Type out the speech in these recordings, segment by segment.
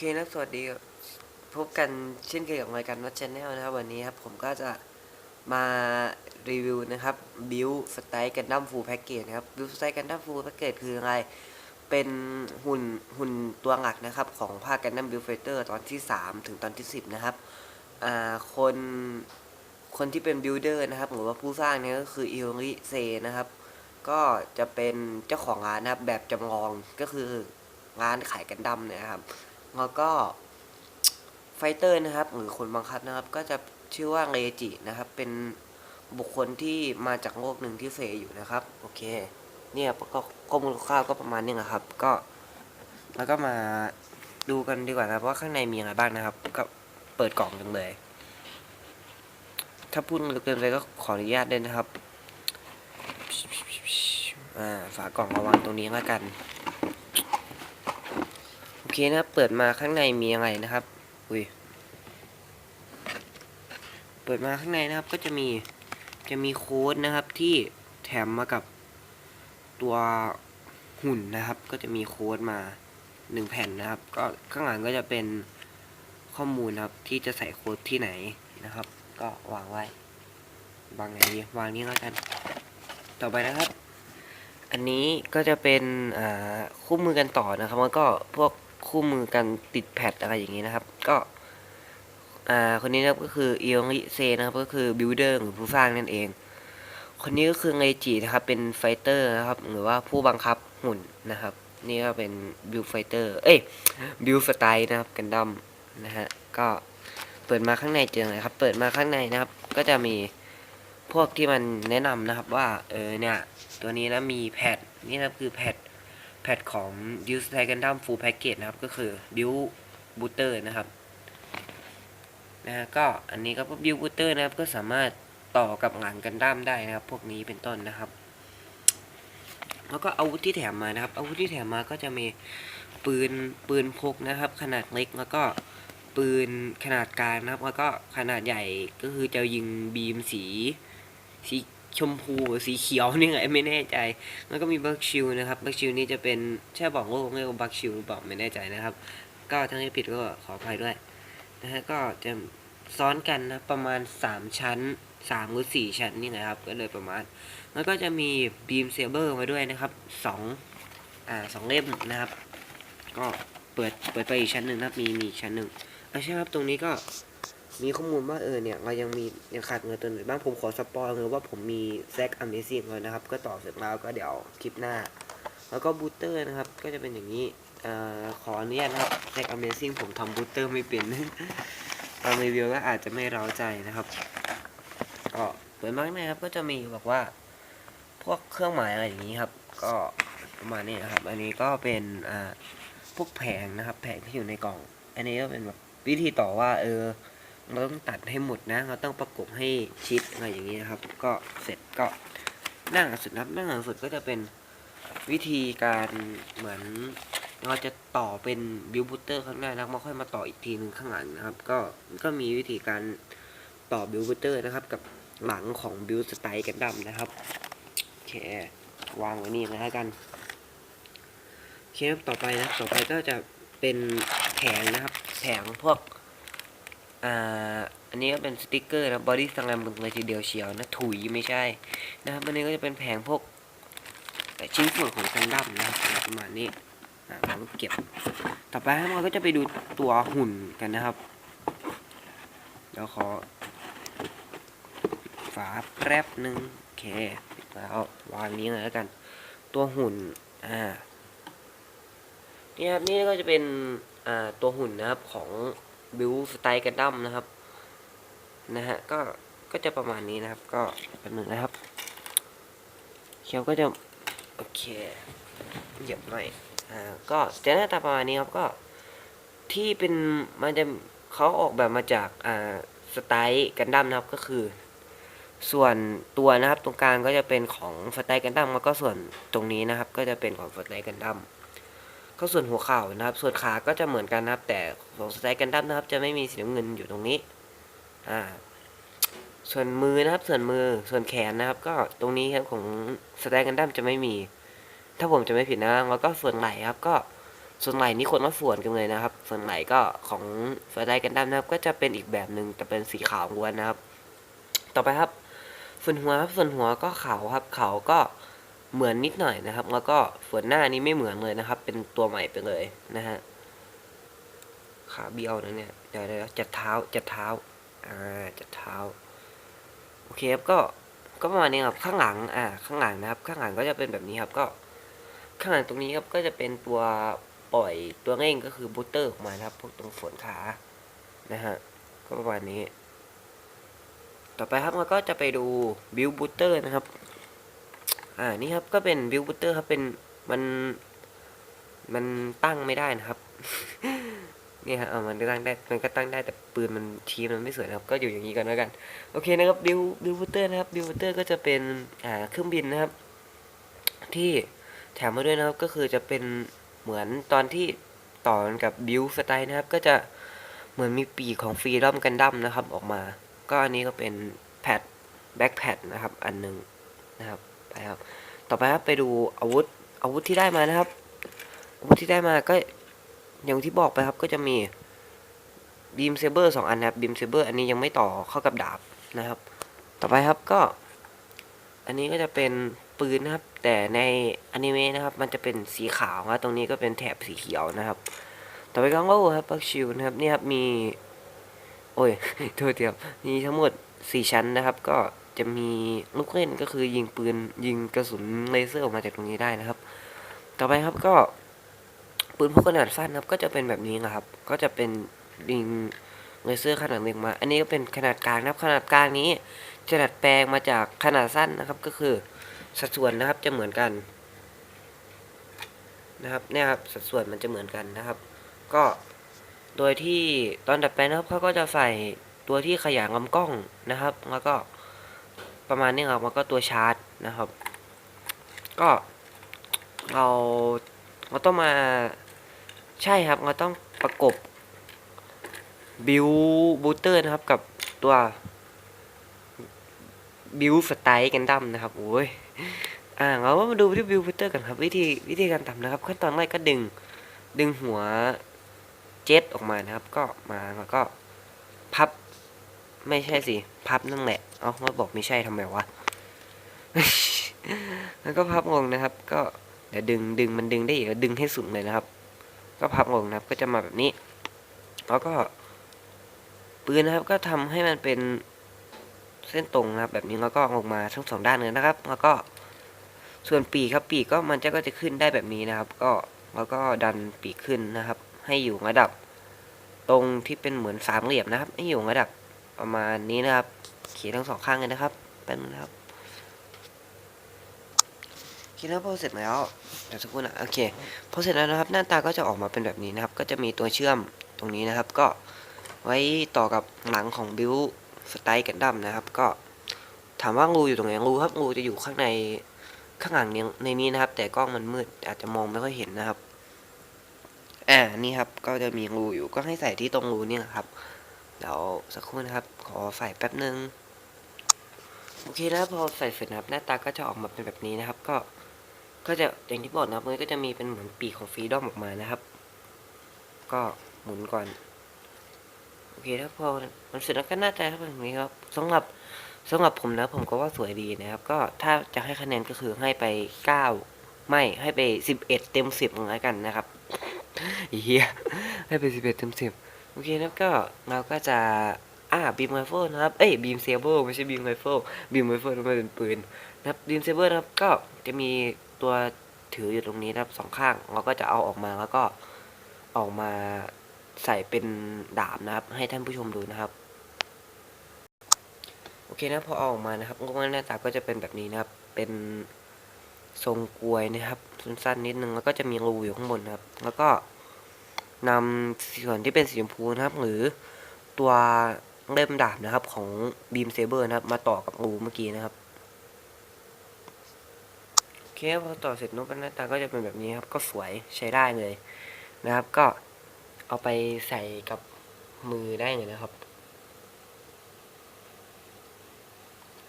เคนะสวัสดีพบกันเช่นเคยกับรายการวัดชแนลนะครับ วันนี้ครับผมก็จะมารีวิวนะครับบิวสไตล์กันดั้มฟูลแพ็กเกจนะครับบิวสไตล์กันดั้มฟูลแพ็กเกจคืออะไร เป็นหุ่นหุ่นตัวหลักนะครับ ของภาคกันดั้มบิวไฟเตอร์ตอนที่ 3 ถึงตอนที่ 10 นะครับอ่าคนคนที่เป็นบิลเดอร์นะครับหรือว่าผู้สร้างเนี่ยก็คืออิโริเซนะครับ ก็จะเป็นเจ้าของร้านนะครับแบบจำลองก็คือร้านขายกันดั้มนี่ยครับ แล้วก็ไฟเตอร์นะครับหรือคนบังคับนะครับ ก็จะชื่อว่าเรจินะครับ เป็นบุคคลที่มาจากโลกหนึ่งที่เฟยอยู่นะครับ โอเค เนี่ยก็ข้อมูลคร่าวก็ประมาณนี้นะครับ ก็แล้วก็มาดูกันดีกว่านะครับว่าข้างในมีอะไรบ้างนะครับ ก็เปิดกล่องกันเลย ถ้าพูดเกินไปก็ขออนุญาตด้วยนะครับ อ่าฝากล่องมาวางตรงนี้แล้วกัน เคนะครับ เปิดมาข้างในมีอะไรนะครับ อุ้ย เปิดมาข้างในนะครับ ก็จะมี จะมีโค้ดนะครับที่แถมมากับตัวหุ่นนะครับ ก็จะมีโค้ดมาหนึ่งแผ่นนะครับ ก็ข้างหลังก็จะเป็นข้อมูลนะครับ ที่จะใส่โค้ดที่ไหนนะครับ ก็วางไว้ วางไหนดีวางนี้แล้วกัน ต่อไปนะครับ อันนี้ก็จะเป็นอ่าคู่มือกันต่อนะครับ แล้วก็พวก คู่มือกันติดแพดอะไรอย่างนี้นะครับ ก็อ่าคนนี้นะครับก็คือเอียงริเซนะครับก็คือบิลเดอร์หรือผู้สร้างนั่นเอง คนนี้ก็คือเงจินะครับเป็นไฟเตอร์นะครับหรือว่าผู้บังคับหุ่นนะครับ นี่ก็เป็นบิลไฟเตอร์เอ้ยบิลสไตล์นะครับกันดั้มนะฮะก็เปิดมาข้างในเจออะไรครับ เปิดมาข้างในนะครับ ก็จะมีพวกที่มันแนะนำนะครับว่าเออเนี่ยตัวนี้นะมีแพดนี่นะครับคือแพด พดของ u s e t i Gundam Full Package นะครับ ก็คือ Build Booster นะครับนะฮะก็อันนี้ก็ Build Booster นะครับ ก็สามารถต่อกับหลังกันดั้มได้นะครับ พวกนี้เป็นต้นนะครับ แล้วก็อาวุธที่แถมมานะครับ อาวุธที่แถมมาก็จะมีปืนปืนพกนะครับ ขนาดเล็กแล้วก็ปืนขนาดกลางนะครับ แล้วก็ขนาดใหญ่ก็คือจะยิงบีมสีสี ชมพูหรือสีเขียวนี่ไงไม่แน่ใจ แล้วก็มีบัคชิลนะครับบัคชิลนี่จะเป็นใช่บอกโลกเรียกว่าบัคชิลหรือเปล่าไม่แน่ใจนะครับ ก็ถ้าไม่ผิดก็ขออภัยด้วยนะฮะก็จะซ้อนกันนะประมาณ 3 ชั้น3หรือ4ชั้นนี่นะครับ ก็เลยประมาณ แล้วก็จะมีบีมเซเบอร์มาด้วยนะครับ2อ่าสองเล่มนะครับ ก็เปิดเปิดไปอีกชั้นหนึ่งนะมีมีชั้นหนึ่งอะใช่ครับตรงนี้ก็ มีข้อมูลว่าเออเนี่ยเรายังมียังขาดเงินตัวไหนบ้างผมขอสปอยเลยว่าผมมีแซกอเมซิ่งเลยนะครับ ก็ต่อเสร็จแล้วก็เดี๋ยวคลิปหน้า แล้วก็บูสเตอร์นะครับ ก็จะเป็นอย่างนี้เอ่อขออนุญาตนะครับแซกอเมซิ่งผมทำบูสเตอร์ไม่เป็นตอนรีวิวก็อาจจะไม่เร้าใจนะครับก็เปิดมากนะครับ ก็จะมีบอกว่า พวกเครื่องหมายอะไรอย่างนี้ครับ ก็ประมาณนี้นะครับ อันนี้ก็เป็นอ่าพวกแผงนะครับ แผงที่อยู่ในกล่อง อันนี้ก็เป็นแบบวิธีต่อว่าเออ เราต้องตัดให้หมดนะ เราต้องประกบให้ชิดอะไรอย่างนี้นะครับ ก็เสร็จก็หน้าหลังสุดนับหน้าหลังสุดก็จะเป็นวิธีการเหมือนเราจะต่อเป็นบิวบูเตอร์ข้างหน้าแล้วมาค่อยมาต่ออีกทีหนึ่งข้างหลังนะครับ ก็ก็มีวิธีการต่อบิวบูเตอร์นะครับ กับหลังของบิวสไตล์กันดั้มนะครับโอเควางไว้นี่นะกันเคครับต่อไปนะต่อไปก็จะเป็นแผงนะครับ แผงพวก อ่าอันนี้ก็เป็นสติกเกอร์นะบอดี้สแลมเลยทีเดียวเชียวนะถุยไม่ใช่นะครับอันนี้ก็จะเป็นแผงพวกชิ้นส่วนของกันดั้มนะครับประมาณนี้อ่าเราก็เก็บ ต่อไปเราก็จะไปดูตัวหุ่นกันนะครับ เดี๋ยวขอ ฝาแป๊บหนึ่งโอเคแล้ววางนี้เลยแล้วกัน ตัวหุ่นอ่านี่ครับนี่ก็จะเป็นอ่าตัวหุ่นนะครับของ บิวสไตล์กันดั้มนะครับ นะฮะ ก็ ก็จะประมาณนี้นะครับ ก็เป็นหนึ่งนะครับเคียวก็จะ โอเคเหยียบหน่อย อ่า ก็จะหน้าตาประมาณนี้ครับ ก็ ที่เป็น มันจะเขาออกแบบมาจาก อ่า สไตล์กันดั้มนะครับ ก็คือ ส่วนตัวนะครับ ตรงกลางก็จะเป็นของสไตล์กันดั้มแล้วก็ส่วนตรงนี้นะครับ ก็จะเป็นของสไตล์กันดั้ม ก็ส่วนหัวเข่านะครับ ส่วนขาก็จะเหมือนกันนะครับ แต่ของสไตล์กันดั้มนะครับ จะไม่มีสีน้ำเงินอยู่ตรงนี้ อ่า ส่วนมือนะครับ ส่วนมือ ส่วนแขนนะครับ ก็ตรงนี้ครับของสไตล์กันดั้มจะไม่มี ถ้าผมจะไม่ผิดนะแล้วก็ส่วนไหล่ครับ ก็ส่วนไหล่นี่คนละส่วนกันเลยนะครับ ส่วนไหล่ก็ของสไตล์กันดั้มนะครับ ก็จะเป็นอีกแบบหนึ่งแต่เป็นสีขาวล้วนนะครับ ต่อไปครับ ส่วนหัวครับ ส่วนหัวก็ขาวครับ ขาวก็ เหมือนนิดหน่อยนะครับ แล้วก็ส่วนหน้านี้ไม่เหมือนเลยนะครับ เป็นตัวใหม่ไปเลยนะฮะขาเบี้ยวนะเนี่ยเดี๋ยวเดี๋ยวจัดเท้าจัดเท้าอ่าจัดเท้าโอเคครับก็ก็ประมาณนี้ครับข้างหลังอ่าข้างหลังนะครับ ข้างหลังก็จะเป็นแบบนี้ครับก็ ข้างหลังตรงนี้ครับก็จะเป็นตัวปล่อยตัวเร่งก็คือบูตเตอร์ออกมานะครับพวกตรงส่วนขานะฮะก็ประมาณนี้ ต่อไปครับเราก็จะไปดูบิลบูตเตอร์นะครับ อ่านี่ครับก็เป็นบิลบูตเตอร์ครับเป็นมันมันตั้งไม่ได้นะครับเนี่ยฮะเอามันตั้งได้มันก็ตั้งได้แต่ปืนมันชี้มันไม่สวยนะครับ ก็อยู่อย่างนี้ก่อนแล้วกันโอเคนะครับบิลบิลบูตเตอร์นะครับบิลบูตเตอร์ก็จะเป็นอ่าเครื่องบินนะครับ ที่แถมมาด้วยนะครับก็คือจะเป็นเหมือนตอนที่ต่อกับบิลสไตล์นะครับ ก็จะเหมือนมีปีกของฟรีดอมกันดั้มนะครับออกมา ก็อันนี้ก็เป็นแพดแบ็คแพดนะครับ อันหนึ่งนะครับ ไปครับ ต่อไปครับไปดูอาวุธอาวุธที่ได้มานะครับ อาวุธที่ได้มาก็อย่างที่บอกไปครับก็จะมีบีมเซเบอร์สองอันนะครับบีมเซเบอร์อันนี้ยังไม่ต่อเข้ากับดาบนะครับ ต่อไปครับก็ อันนี้ก็จะเป็นปืนนะครับ แต่ในอนิเมะนะครับ มันจะเป็นสีขาวนะตรงนี้ก็เป็นแถบสีเขียวนะครับ ต่อไปก็โล่ครับปักชิวนะครับนี่ครับมี โอ้ยโทษทีครับมีทั้งหมดสี่ชั้นนะครับ ก็ จะมีลูกเล่นก็คือยิงปืนยิงกระสุนเลเซอร์ออกมาจากตรงนี้ได้นะครับ ต่อไปครับก็ปืนพกขนาดสั้นครับก็จะเป็นแบบนี้นะครับ ก็จะเป็นยิงเลเซอร์ขนาดเล็กมา อันนี้ก็เป็นขนาดกลางนะครับขนาดกลางนี้จะดัดแปลงมาจากขนาดสั้นนะครับก็คือสัดส่วนนะครับจะเหมือนกันนะครับเนี่ยครับสัดส่วนมันจะเหมือนกันนะครับ ก็โดยที่ตอนดัดแปลงนะครับเขาก็จะใส่ตัวที่ขยายลำกล้องนะครับ แล้วก็ ประมาณนี้ครับแล้วก็ตัวชาร์จนะครับ ก็เราเราต้องมาใช่ครับเราต้องประกบบิวบูเตอร์นะครับกับตัวบิวสไตล์กันดั้มนะครับโอ้ยอ่าเรามาดูที่บิวบูเตอร์กันครับ วิธีวิธีการทำนะครับขั้นตอนแรกก็ดึงดึงหัวเจ็ตออกมานะครับ ก็มาแล้วก็ ไม่ใช่สิ พับนั่นแหละ เอามาบอกไม่ใช่ทำไมวะ แล้วก็พับลงนะครับ ก็เดี๋ยวดึงดึงมันดึงได้อีกดึงให้สุดเลยนะครับ ก็พับลงนะครับ ก็จะมาแบบนี้ แล้วก็ ปืนนะครับ ก็ทำให้มันเป็นเส้นตรงนะครับ แบบนี้แล้วก็ลงมาทั้งสองด้านเลยนะครับ แล้วก็ส่วนปีกครับปีกก็มันจะก็จะขึ้นได้แบบนี้นะครับ ก็แล้วก็ดันปีกขึ้นนะครับ ให้อยู่ระดับ ตรงที่เป็นเหมือนสามเหลี่ยมนะครับ ให้อยู่ระดับ ประมาณนี้นะครับเขียนทั้งสองข้างเลยนะครับแป๊บนึงนะครับคิดแล้วพอเสร็จแล้วเดี๋ยวสักครู่นะโอเคพอเสร็จแล้วนะครับ หน้าตาก็จะออกมาเป็นแบบนี้นะครับ ก็จะมีตัวเชื่อมตรงนี้นะครับ ก็ไว้ต่อกับหลังของบิวสไตล์กันดั้มนะครับ ก็ถามว่างูอยู่ตรงไหนงูครับงูจะอยู่ข้างในข้างหลังในนี้นะครับ แต่กล้องมันมืดอาจจะมองไม่ค่อยเห็นนะครับอ่านี่ครับก็จะมีงูอยู่ก็ให้ใส่ที่ตรงรูนี่แหละครับ เดี๋ยวสักครู่นะครับ ขอใส่แป๊บหนึ่งโอเคแล้วพอใส่เสร็จนะครับ หน้าตาก็จะออกมาเป็นแบบนี้นะครับ ก็ก็จะอย่างที่บอกนะครับมันก็จะมีเป็นเหมือนปีกของฟรีดอมออกมานะครับ ก็หมุนก่อน โอเคแล้วพอมันเสร็จแล้วก็หน้าตาเป็นแบบนี้ครับสำหรับสำหรับผมนะผมก็ว่าสวยดีนะครับ ก็ถ้าจะให้คะแนนก็คือให้ไปเก้าไม่ให้ไปสิบเอ็ดเต็มสิบแล้วกันนะครับเฮียให้ไปสิบเอ็ดเต็มสิบ อเคนะครับก็เราก็จะอ่าบีมไรเฟิลนะครับ เอ้ยบีมเซเบอร์ไม่ใช่บีมไรเฟิลบีมไรเฟิลมันเป็นปืนนะครับบีมเซเบอร์นะครับก็จะมีตัวถืออยู่ตรงนี้นะครับสองข้างเราก็จะเอาออกมาแล้วก็ออกมาใส่เป็นดาบนะครับ ให้ท่านผู้ชมดูนะครับ โอเคนะพออออกมานะครับก็หน้าตาก็จะเป็นแบบนี้นะครับ เป็นทรงกลวยนะครับสั้นๆนิดนึงแล้วก็จะมีรูอยู่ข้างบนนะครับ แล้วก็ นำส่วนที่เป็นสีชมพูนะครับ หรือตัวเล่มดาบนะครับ ของบีมเซเบอร์นะครับ มาต่อกับงูเมื่อกี้นะครับโอเคพอต่อเสร็จนุ๊กหน้าตาก็จะเป็นแบบนี้ครับ ก็สวยใช้ได้เลยนะครับ ก็เอาไปใส่กับมือได้เลยนะครับ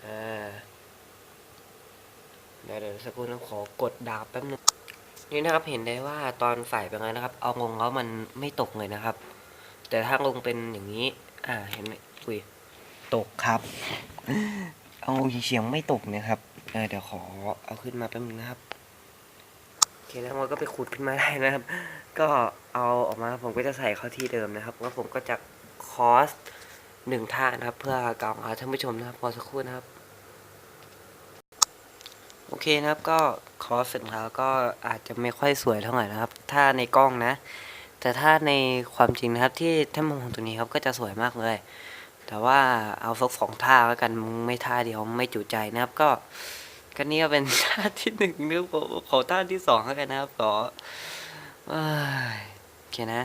อ่าเดี๋ยวเดี๋ยวสักครู่นะขอกดดาบแป๊บนึง นี่นะครับเห็นได้ว่าตอนใส่ไปแล้วนะครับ เอางงแล้วมันไม่ตกเลยนะครับ แต่ถ้าลงเป็นอย่างนี้ อ่าเห็นไหมอุ้ยตกครับ เอางงเฉียงไม่ตกนะครับเเดี๋ยวขอเอาขึ้นมาแป๊บนึงนะครับโอเคแล้วมันก็ไปขุดขึ้นมาได้นะครับ ก็เอาออกมาผมก็จะใส่เข้าที่เดิมนะครับแล้วผมก็จะคอสหนึ่งท่านะครับ เพื่อกล่าวหาท่านผู้ชมนะครับพอสักครู่นะครับ โอเคนะครับก็คอสเสร็จแล้วก็อาจจะไม่ค่อยสวยเท่าไหร่นะครับ ถ้าในกล้องนะ แต่ถ้าในความจริงนะครับที่ถ้ามองตรงนี้ครับก็จะสวยมากเลย แต่ว่าเอาสักสองท่าแล้วกันไม่ท่าเดียวไม่จุใจนะครับก็ก็นี่ก็เป็นท่าที่หนึ่งนะครับผมขอท่าที่สองแล้วกันนะครับขอโอเคนะ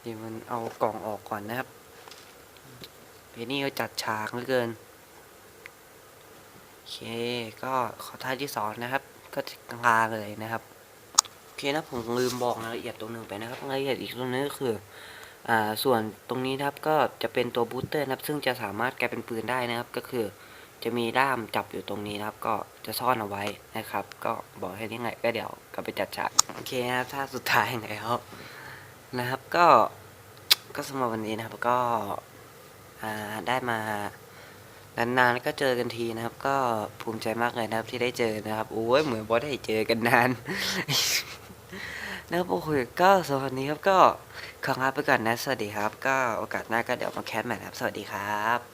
เดี๋ยวมันเอากล่องออกก่อนนะครับเพนี่ก็จัดฉากเหลือเกิน โอเค ก็ขอท่าที่สองนะครับ ก็กลางเลยนะครับโอเคนะผมลืมบอกรายละเอียดตรงหนึ่งไปนะครับรายละเอียดอีกตรงนึงก็คืออ่าส่วนตรงนี้นะครับก็จะเป็นตัวบูสเตอร์นะครับ ซึ่งจะสามารถกลายเป็นปืนได้นะครับ ก็คือจะมีด้ามจับอยู่ตรงนี้นะครับ ก็จะซ่อนเอาไว้นะครับ ก็บอกให้นี่ไงก็เดี๋ยวกลับไปจัดฉากโอเคนะท่าสุดท้ายแล้วนะครับก็ก็สำหรับวันนี้นะครับก็อ่าได้มา นานๆก็เจอกันทีนะครับ ก็ภูมิใจมากเลยนะครับที่ได้เจอนะครับโอ้ยเหมือนบอได้เจอกันนานนะครับโอ้โหก็สำหรับวันนี้ครับก็ขอลาไปก่อนนะ สวัสดีครับ ก็โอกาสหน้าก็เดี๋ยวมาแคสใหม่นะครับ สวัสดีครับ